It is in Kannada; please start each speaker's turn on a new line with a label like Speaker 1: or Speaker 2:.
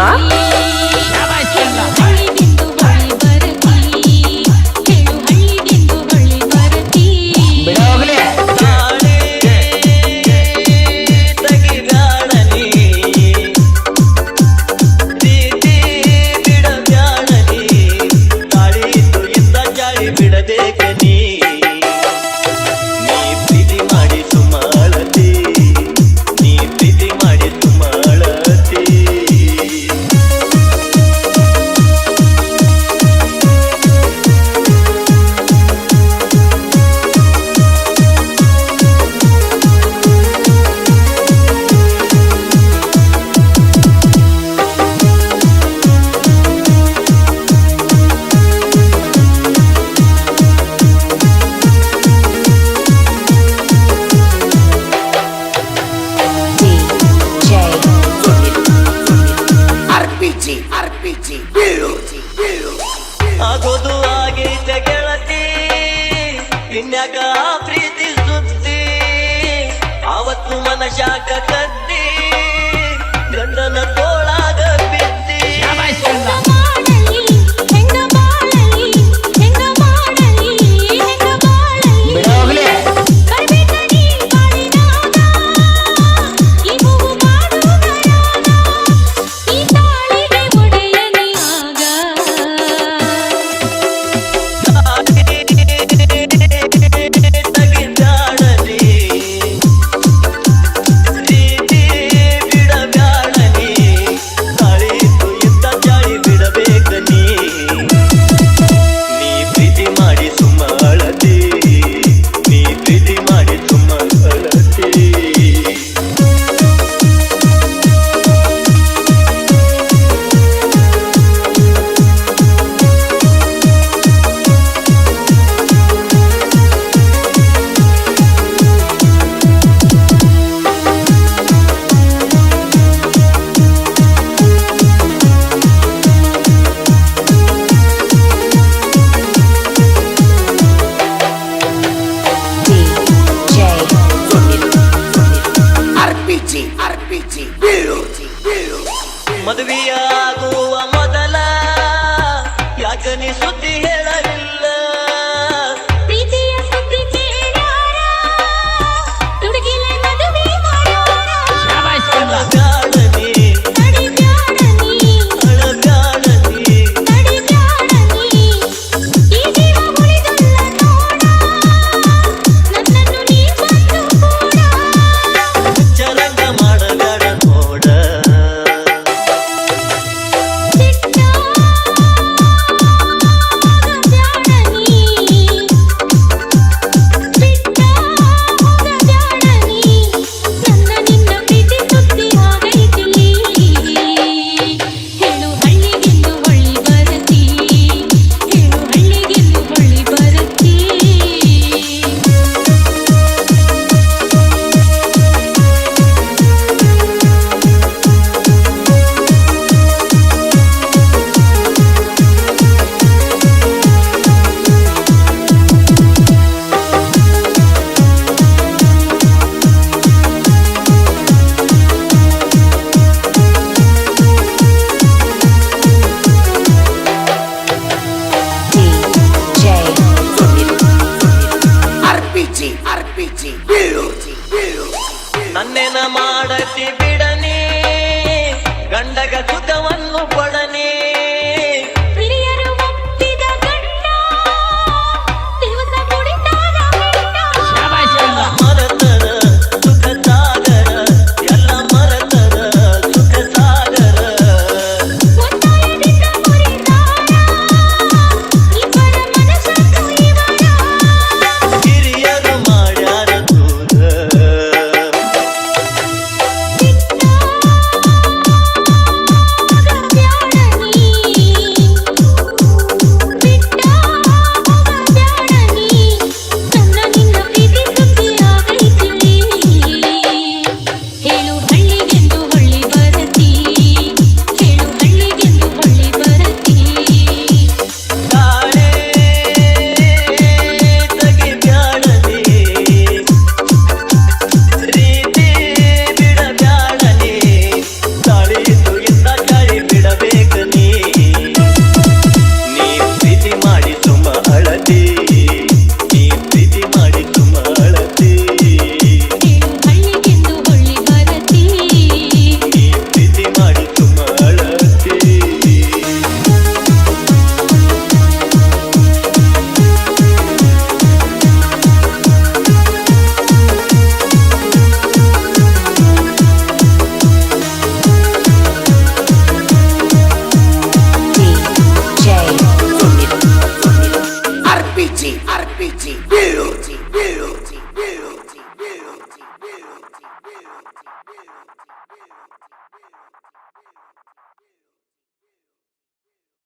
Speaker 1: 啊
Speaker 2: ಆಗೋದು ಆಗೈತೆ ಗೆಳತಿ ಇನ್ಯಾಗ ಪ್ರೀತಿ ಸುತ್ತಿ ಆವತ್ತು ಮನಶಾಕ ಕದ್ದಿ ಗಂಡನ
Speaker 1: મદવિયા.
Speaker 2: ನನ್ನೆನ ಮಾಡತಿ ಬಿಡನೆ ಗಂಡಗ ಸುಖವನ್ನು ಪಡನೆ